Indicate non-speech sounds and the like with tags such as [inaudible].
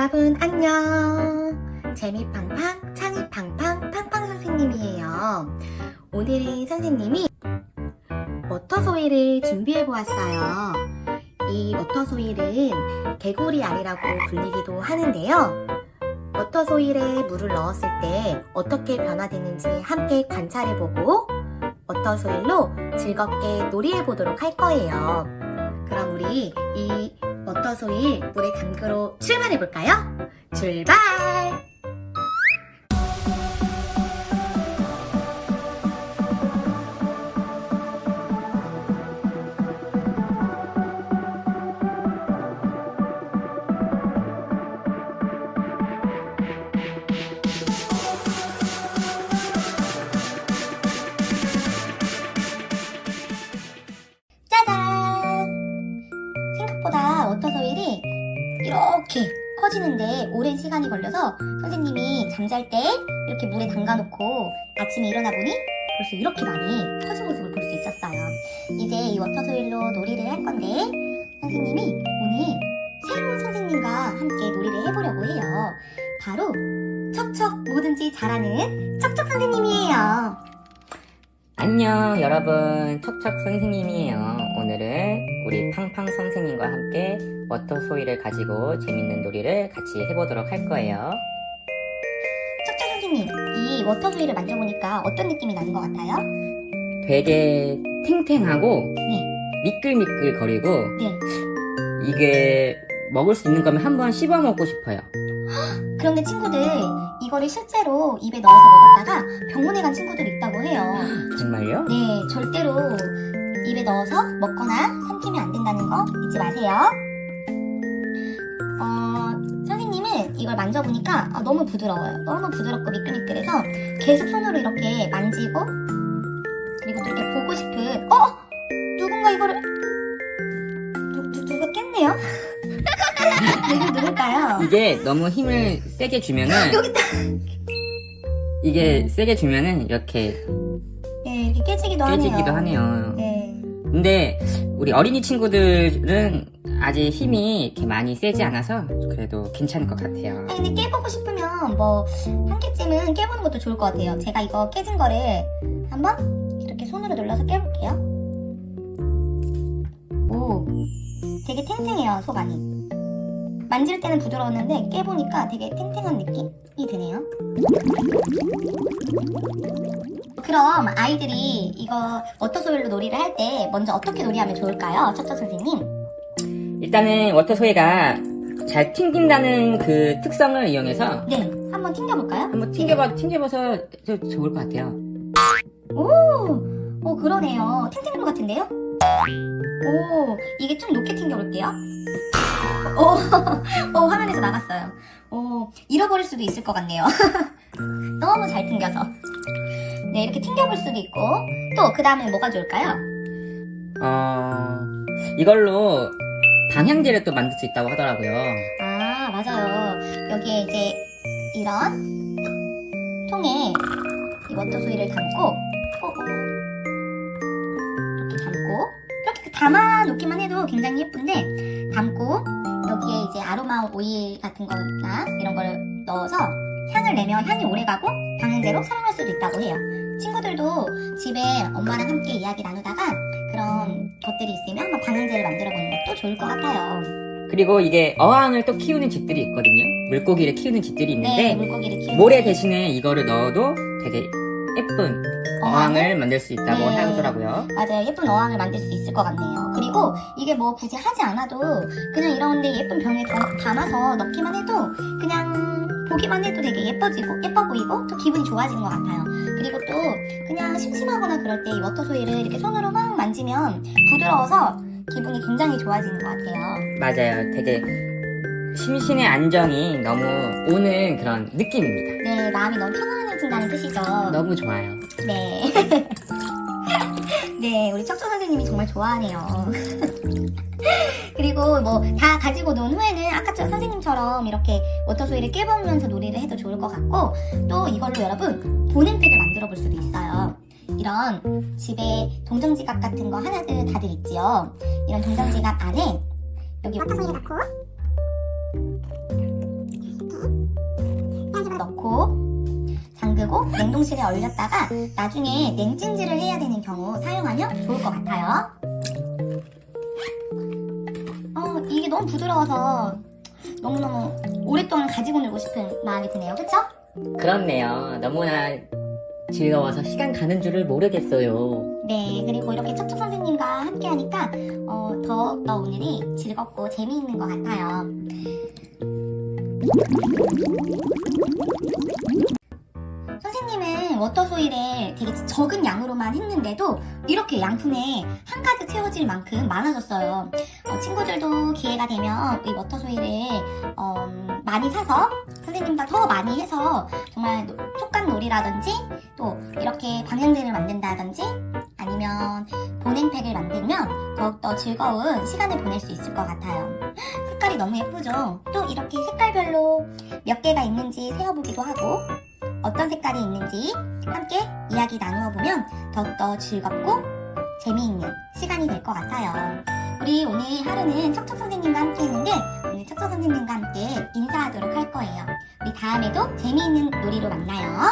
여러분 안녕. 재미팡팡 창의팡팡 팡팡 선생님이에요. 오늘은 선생님이 워터소일을 준비해 보았어요. 이 워터소일은 개구리 알이라고 불리기도 하는데요. 워터소일에 물을 넣었을 때 어떻게 변화되는지 함께 관찰해 보고 워터소일로 즐겁게 놀이해 보도록 할 거예요. 그럼 우리 이 워터소일 물에 담그러 출발해 볼까요? 출발! 생각보다 워터소일이 이렇게 커지는데 오랜 시간이 걸려서 선생님이 잠잘 때 이렇게 물에 담가놓고 아침에 일어나 보니 벌써 이렇게 많이 커진 모습을 볼 수 있었어요. 이제 이 워터소일로 놀이를 할 건데 선생님이 오늘 새로운 선생님과 함께 놀이를 해보려고 해요. 바로 척척 뭐든지 잘하는 척척 선생님이에요. 안녕 여러분 척척 선생님이에요 오늘은 우리 팡팡 선생님과 함께 워터 소이를 가지고 재밌는 놀이를 같이 해보도록 할 거예요 척척 선생님, 이 워터소일을 만져보니까 어떤 느낌이 나는 것 같아요? 되게 탱탱하고 네. 미끌미끌 거리고 네. 이게 먹을 수 있는 거면 한번 씹어 먹고 싶어요 그런데 친구들 이거를 실제로 입에 넣어서 먹었다가 병원에 간 친구들이 있다고 해요. [gasps] 정말요? 네, 절대로 입에 넣어서 먹거나 삼키면 안 된다는 거 잊지 마세요. 어, 선생님은 이걸 만져보니까 아, 너무 부드러워요. 너무 부드럽고 미끌미끌해서 계속 손으로 이렇게 만지고 그리고 또 이렇게 보고 싶은 어? 누군가 이거를 누, 누, 누가 깼네요? [laughs] 누굴까요? 이게 너무 힘을 세게 주면은 여기 있다. 이게 세게 주면은 이렇게 네, 이렇게 깨지기도 하네요. 깨지기도 하네요 네. 근데 우리 어린이 친구들은 아직 힘이 이렇게 많이 세지 않아서 그래도 괜찮을 것 같아요. 아니, 근데 깨보고 싶으면 뭐 한 개쯤은 깨보는 것도 좋을 것 같아요. 제가 이거 깨진 거를 한번 이렇게 손으로 눌러서 깨볼게요. 오, 되게 탱탱해요, 속 안이. 만질 때는 부드러웠는데 깨보니까 되게 탱탱한 느낌이 드네요. 그럼 아이들이 이거 워터소일로 놀이를 할 때 먼저 어떻게 놀이하면 좋을까요? 척척 선생님? 일단은 워터소이가 잘 튕긴다는 그 특성을 이용해서 네, 한번 튕겨볼까요? 한번 튕겨봐, 튕겨봐서 저 좋을 것 같아요. 오, 오 그러네요. 탱탱볼 같은데요? 오, 이게 좀 높게 튕겨볼게요. 오, 오, [laughs] 화면에서 나갔어요. 오, 잃어버릴 수도 있을 것 같네요. [laughs] 너무 잘 튕겨서. 네, 이렇게 튕겨볼 수도 있고. 또, 그 다음에 뭐가 좋을까요? 어, 이걸로 방향제를 또 만들 수 있다고 하더라고요. 아, 맞아요. 여기에 이제 이런 통에 이 워터 소이를 담고, 어, 어. 이렇게 담고, 이렇게 담아 놓기만 해도 굉장히 예쁜데, 담고, 여기에 이제 아로마 오일 같은 거나 이런 거를 넣어서 향을 내면 향이 오래 가고 방향제로 사용할 수도 있다고 해요. 친구들도 집에 엄마랑 함께 이야기 나누다가 그런 것들이 있으면 한번 방향제를 만들어 보는 것도 좋을 것 같아요. 그리고 이게 어항을 또 키우는 집들이 있거든요. 물고기를 키우는 집들이 네, 있는데 물고기를 키우는 모래 대신에 이거를 넣어도 되게 예쁜 어항을 만들 수 있다고 네. 하더라고요. 맞아요. 예쁜 어항을 만들 수 있을 것 같네요. 그리고 이게 뭐 굳이 하지 않아도 그냥 이런데 예쁜 병에 담- 담아서 넣기만 해도 그냥 보기만 해도 되게 예뻐지고 예뻐 보이고 또 기분이 좋아지는 것 같아요. 그리고 또 그냥 심심하거나 그럴 때 이 워터소이를 이렇게 손으로 막 만지면 부드러워서 기분이 굉장히 좋아지는 것 같아요. 맞아요. 되게 심신의 안정이 너무 오는 그런 느낌입니다. 네, 마음이 너무 편안해 진다는 뜻이죠. 너무 좋아요. 네. 네, 우리 척척 선생님이 정말 좋아하네요. 그리고 뭐 다 가지고 논 후에는 아까처럼 선생님처럼 이렇게 워터소이를 깨보면서 놀이를 해도 좋을 것 같고 또 이걸로 여러분 보냉피를 만들어 볼 수도 있어요. 이런 집에 동정지갑 같은 거 하나들 다들 있지요. 이런 동정지갑 안에 여기 워터소이를 넣고 넣고 잠그고 냉동실에 얼렸다가 나중에 냉찜질을 해야 되는 경우 사용하면 좋을 것 같아요. 어, 이게 너무 부드러워서 너무너무 오랫동안 가지고 놀고 싶은 마음이 드네요. 그쵸? 그렇네요. 너무나 즐거워서 시간 가는 줄을 모르겠어요. 네, 그리고 이렇게 척척 선생님과 함께 하니까 어, 더욱더 오늘이 즐겁고 재미있는 것 같아요. 워터소일을 되게 적은 양으로만 했는데도 이렇게 양푼에 한 가득 채워질 만큼 많아졌어요. 어, 친구들도 기회가 되면 이 워터소일을 어, 많이 사서 선생님과 더 많이 해서 정말 노- 촉감놀이라든지 또 이렇게 방향제를 만든다든지 아니면 보냉팩을 만들면 더욱더 즐거운 시간을 보낼 수 있을 것 같아요. 색깔이 너무 예쁘죠? 또 이렇게 색깔별로 몇 개가 있는지 세어보기도 하고 색깔이 있는지 함께 이야기 나누어 보면 더욱더 즐겁고 재미있는 시간이 될 것 같아요. 우리 오늘 하루는 척척 선생님과 함께 했는데 오늘 척척 선생님과 함께 인사하도록 할 거예요. 우리 다음에도 재미있는 놀이로 만나요.